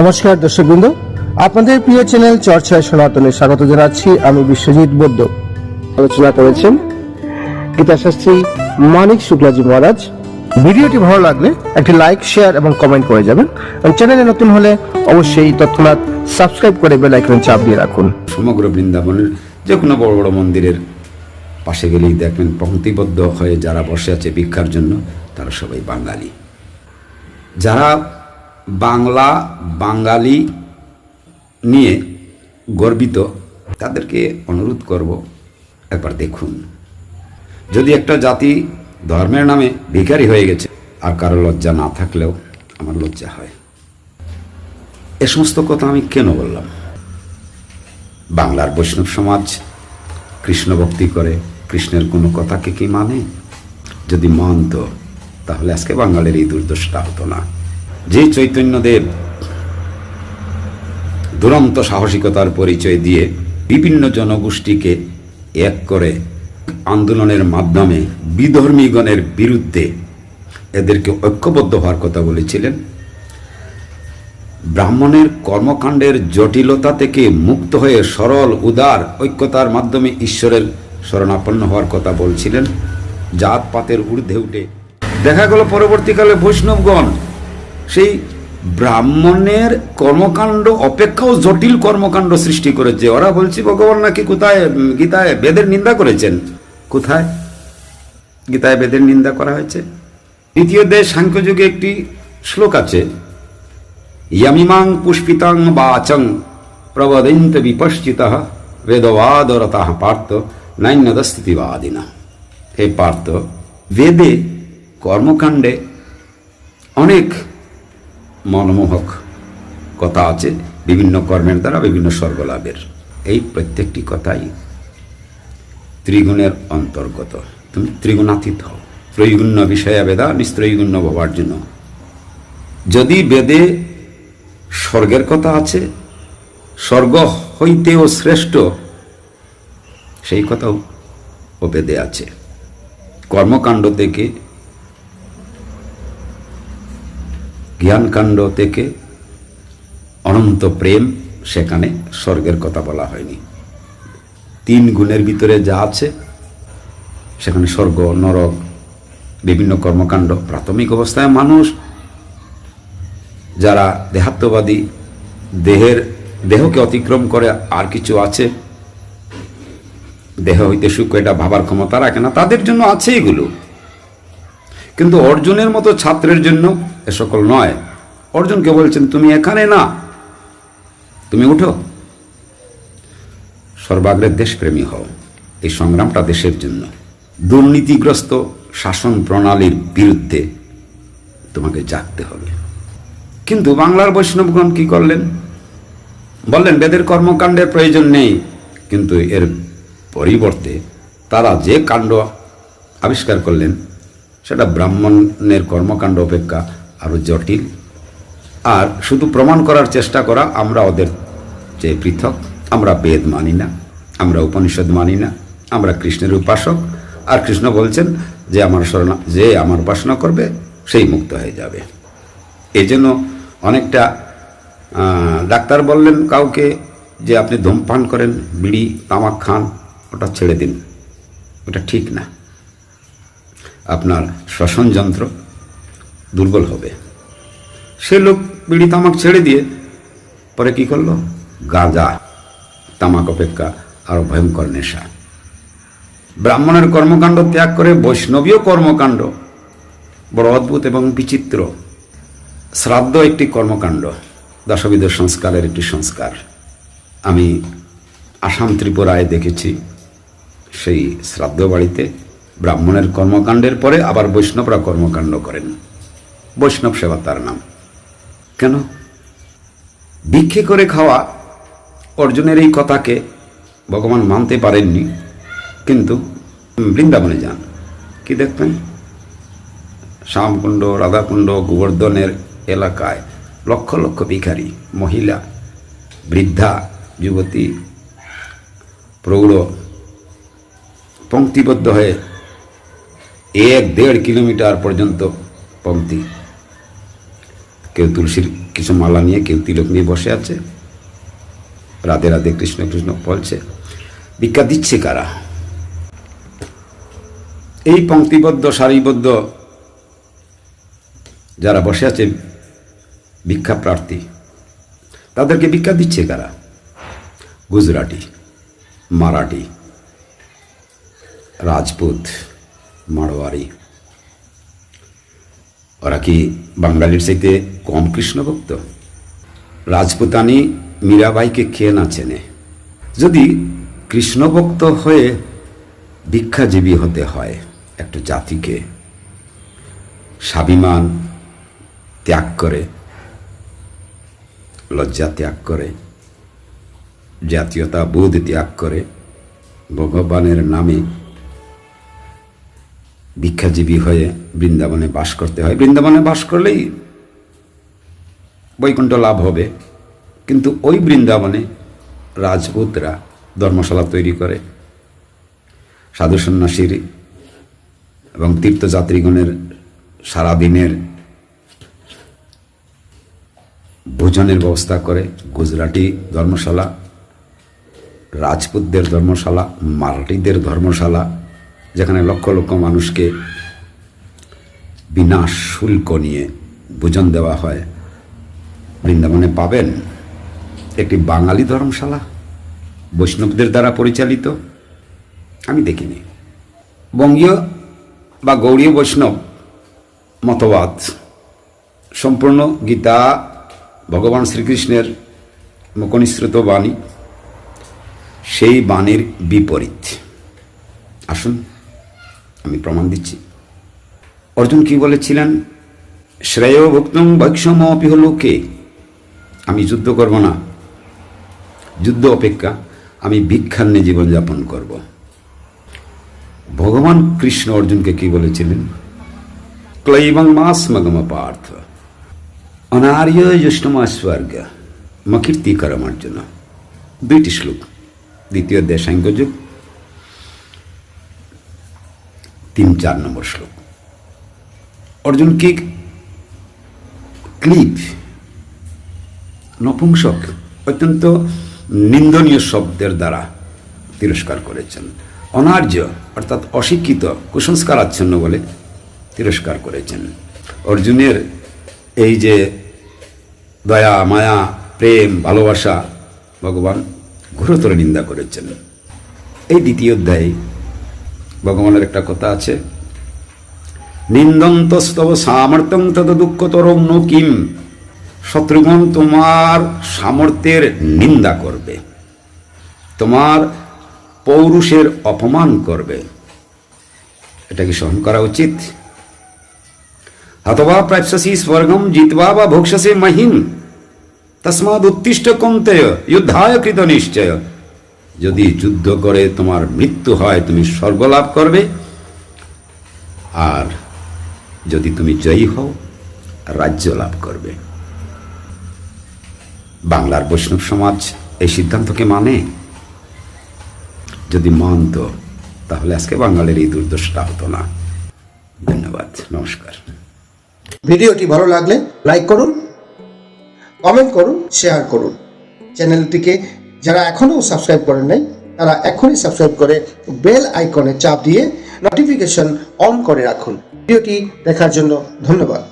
নমস্কার, দর্শকবৃন্দ। আপনাদের প্রিয় চ্যানেল চর্চায় সনাতনে স্বাগত জানাচ্ছি আমি বিশ্বজিৎ বৈদ্য। আলোচনা করেছেন গীতাশাস্ত্রী মানিক শুক্লাজি মহারাজ। ভিডিওটি ভালো লাগলে একটি লাইক, শেয়ার এবং কমেন্ট করে যাবেন। চ্যানেলে নতুন হলে অবশ্যই তৎক্ষণাৎ সাবস্ক্রাইব করে বেল আইকনে চাপ দিয়ে রাখুন। সমগ্র বৃন্দাবনের যে কোনো বড় বড় মন্দিরের পাশে গেলেই দেখবেন পঙ্ক্তিবদ্ধ হয়ে যারা বসে আছে ভিক্ষার জন্য, তারা সবাই বাঙালি। যারা বাংলা, বাঙালি নিয়ে গর্বিত, তাদেরকে অনুরোধ করব, একবার দেখুন। যদি একটা জাতি ধর্মের নামে ভিখারি হয়ে গেছে, আর কারও লজ্জা না থাকলেও আমার লজ্জা হয়। এ সমস্ত কথা আমি কেন বললাম? বাংলার বৈষ্ণব সমাজ কৃষ্ণ ভক্তি করে, কৃষ্ণের কোনো কথাকে কি মানে? যদি মানত, তাহলে আজকে বাঙালির এই দুর্দশাটা হতো না। যে চৈতন্যদেব দুরন্ত সাহসিকতার পরিচয় দিয়ে বিভিন্ন জনগোষ্ঠীকে এক করে আন্দোলনের মাধ্যমে বিধর্মীগণের বিরুদ্ধে এদেরকে ঐক্যবদ্ধ হওয়ার কথা বলেছিলেন। ব্রাহ্মণের কর্মকাণ্ডের জটিলতা থেকে মুক্ত হয়ে সরল, উদার ঐক্যতার মাধ্যমে ঈশ্বরের শরণাপন্ন হওয়ার কথা বলছিলেন। জাত পাতের ঊর্ধ্বে উঠে দেখা গেল পরবর্তীকালে বৈষ্ণবগণ সেই ব্রাহ্মণের কর্মকাণ্ড অপেক্ষাও জটিল কর্মকাণ্ড সৃষ্টি করেছে। ওরা বলছি, ভগবান নাকি কোথায় গীতায় বেদের নিন্দা করেছেন? কোথায়? গীতায় বেদের নিন্দা করা হয়েছে। দ্বিতীয় দেশ সাংখ্যযুগে একটি শ্লোক আছে, ইয়ামিমাং পুষ্পিতাং বা আচং প্রবদন্ত বিপশ্চিত বেদবাদরতা পার্থ নাইন্যদস্থিতিবাদিনা হে পার্থ, বেদে কর্মকাণ্ডে অনেক মনমোহক কথা আছে, বিভিন্ন কর্মের দ্বারা বিভিন্ন স্বর্গলাভের। এই প্রত্যেকটি কথাই ত্রিগুণের অন্তর্গত। তুমি ত্রিগুণাতীত হও। ত্রৈগুণ্য বিষয়া বেদা, নিস্ত্রৈগুণ্য ভবার জন্য যদি বেদে স্বর্গের কথা আছে, স্বর্গ হইতেও শ্রেষ্ঠ, সেই কথাও ও বেদে আছে। কর্মকাণ্ড থেকে জ্ঞানকাণ্ড থেকে অনন্ত প্রেম, সেখানে স্বর্গের কথা বলা হয়নি। তিন গুণের ভিতরে যা আছে, সেখানে স্বর্গ, নরক, বিভিন্ন কর্মকাণ্ড, প্রাথমিক অবস্থায় মানুষ, যারা দেহাত্মবাদী, দেহের, দেহকে অতিক্রম করে আর কিছু আছে, দেহ হইতে সুখ এটা ভাবার ক্ষমতা রাখে না, তাদের জন্য আছে এগুলো। কিন্তু অর্জুনের মতো ছাত্রের জন্য এ সকল নয়। অর্জুনকে বলছেন, তুমি এখানে না। তুমি উঠো। সর্বাগ্রের দেশপ্রেমী হও। এই সংগ্রামটা দেশের জন্য। দুর্নীতিগ্রস্ত শাসন প্রণালীর বিরুদ্ধে তোমাকে জাগতে হবে। কিন্তু বাংলার বৈষ্ণবগণ কি করলেন? বললেন, বেদের কর্মকাণ্ডের প্রয়োজন নেই। কিন্তু এর পরিবর্তে তারা যে কাণ্ড আবিষ্কার করলেন, সেটা ব্রাহ্মণের কর্মকাণ্ড অপেক্ষা আরও জটিল। আর শুধু প্রমাণ করার চেষ্টা করা, আমরা ওদের যে পৃথক, আমরা বেদ মানি না, আমরা উপনিষদ মানি না, আমরা কৃষ্ণের উপাসক। আর কৃষ্ণ বলছেন, যে আমার শরণা, যে আমার উপাসনা করবে, সেই মুক্ত হয়ে যাবে। এই জন্য অনেকটা ডাক্তার বললেন কাউকে যে আপনি ধূমপান করেন, বিড়ি, তামাক খান, ওটা ছেড়ে দিন। ওটা ঠিক না। আপনার শ্বসন যন্ত্র দুর্বল হবে। সে লোক বিড়ি তামাক ছেড়ে দিয়ে পরে কি করল? গাঁজা, তামাক অপেক্ষা আরও ভয়ঙ্কর নেশা। ব্রাহ্মণের কর্মকাণ্ড ত্যাগ করে বৈষ্ণবীয় কর্মকাণ্ড। বড় অদ্ভুত এবং বিচিত্র। শ্রাদ্ধ একটি কর্মকাণ্ড দশবিধ সংস্কারের একটি সংস্কার। আমি আসাম ত্রিপুরায় দেখেছি সেই শ্রাদ্ধ বাড়িতে ব্রাহ্মণের কর্মকাণ্ডের পরে আবার বৈষ্ণবরা কর্মকাণ্ড করেন। বৈষ্ণব সেবা তার নাম। কেন? ভিক্ষে করে খাওয়া অর্জুনের এই কথাকে ভগবান মানতে পারেননি, কিন্তু বৃন্দাবনে যান। কি দেখবেন? শ্যামকুণ্ড, রাধাকুণ্ড, গোবর্ধনের এলাকায় লক্ষ লক্ষ ভিখারি, মহিলা, বৃদ্ধা, যুবতী, প্রৌঢ় পঙ্ক্তিবদ্ধ হয়ে এক দেড় কিলোমিটার পর্যন্ত পঙ্ক্তি কেউ তুলসীর কিছু মালা নিয়ে, কেউ তিলক নিয়ে বসে আছে। রাধে রাধে কৃষ্ণ কৃষ্ণ বলছে, ভিক্ষা দিচ্ছে কারা? এই পঙ্ক্তিবদ্ধ, সারিবদ্ধ যারা বসে আছে ভিক্ষা প্রার্থী, তাদেরকে ভিক্ষা দিচ্ছে কারা? গুজরাটি, মারাঠি, রাজপুত মারোয়ারি ওরা কি বাঙালির চাইতে কম কৃষ্ণভক্ত? রাজপুতানি মীরাবাইকে খেয়ে না চেনে? যদি কৃষ্ণভক্ত হয়ে ভিক্ষাজীবী হতে হয় একটা জাতিকে, স্বাভিমান ত্যাগ করে, লজ্জা ত্যাগ করে জাতীয়তা বোধ ত্যাগ করে, ভগবানের নামে ভিক্ষাজীবী হয়ে বৃন্দাবনে বাস করতে হয়। বৃন্দাবনে বাস করলেই বৈকুণ্ঠ লাভ হবে। কিন্তু ওই বৃন্দাবনে রাজপুতরা ধর্মশালা তৈরি করে। সাধু সন্ন্যাসীর এবং তীর্থযাত্রীগণের সারাদিনের ভোজনের ব্যবস্থা করে। গুজরাটি ধর্মশালা, রাজপুতদের ধর্মশালা, মারাঠিদের ধর্মশালা যেখানে লক্ষ লক্ষ মানুষকে বিনা শুল্ক নিয়ে ভোজন দেওয়া হয়। বৃন্দাবনে পাবেন একটি বাঙালি ধর্মশালা, বৈষ্ণবদের দ্বারা পরিচালিত। আমি দেখিনি। বঙ্গীয় বা গৌড়ীয় বৈষ্ণব মতবাদ সম্পূর্ণ গীতা, ভগবান শ্রীকৃষ্ণের মুখনিসৃত বাণী, সেই বাণীর বিপরীত। আসুন আমি প্রমাণ দিচ্ছি। অর্জুন কি বলেছিলেন? শ্রেয় ভুক্তং বৈক্ষম অপিহ লোকে আমি যুদ্ধ করব না। যুদ্ধ অপেক্ষা আমি ভিক্ষান্নে জীবনযাপন করব। ভগবান কৃষ্ণ অর্জুনকে কি বলেছিলেন? ক্লৈবং মাস মগম পার্থ। অনার্য স্বর্গ। মকীর্তি করম অর্জুন। দুইটি শ্লোক। দ্বিতীয় দেশাঙ্গ তিন চার নম্বর শ্লোক। অর্জুনকে ক্লিপ, নপুংসক, অত্যন্ত নিন্দনীয় শব্দের দ্বারা তিরস্কার করেছেন। অনার্য, অর্থাৎ অশিক্ষিত কুসংস্কার আচ্ছন্ন বলে তিরস্কার করেছেন। অর্জুনের এই যে দয়া, মায়া, প্রেম, ভালোবাসা ভগবান ঘোরতর নিন্দা করেছেন। এই দ্বিতীয় অধ্যায়ে ভগবানের একটা কথা আছে। নিন্দন্তস্তব সামর্থ্যং তত দুঃখতরং ন কিম। শত্রুগণ তোমার সামর্থ্যের নিন্দা করবে। তোমার পৌরুষের অপমান করবে। এটা কি সহন করা উচিত? অথবা প্রাপ্সসি স্বর্গম জিতবা বা ভোক্সসে মহিম। তসমাদ উত্তিষ্ট কন্তেয়, যুদ্ধায় কৃত নিশ্চয়। যদি যুদ্ধ করে তোমার মৃত্যু হয়, তুমি স্বর্গ লাভ করবে। আর যদি তুমি জয়ী হও, রাজ্য লাভ করবে। বাংলার বৈষ্ণব সমাজ এই সিদ্ধান্তকে মানে। যদি মানত তাহলে আজকে বাঙালির এই দুর্দশাটা হতো না। ধন্যবাদ, নমস্কার। ভিডিওটি ভালো লাগলে লাইক করুন, কমেন্ট করুন, শেয়ার করুন। চ্যানেলটিকে যারা এখনও সাবস্ক্রাইব করেন নাই, তারা এখনই সাবস্ক্রাইব করে বেল আইকনে চাপ দিয়ে নোটিফিকেশন অন করে রাখুন। ভিডিওটি দেখার জন্য ধন্যবাদ।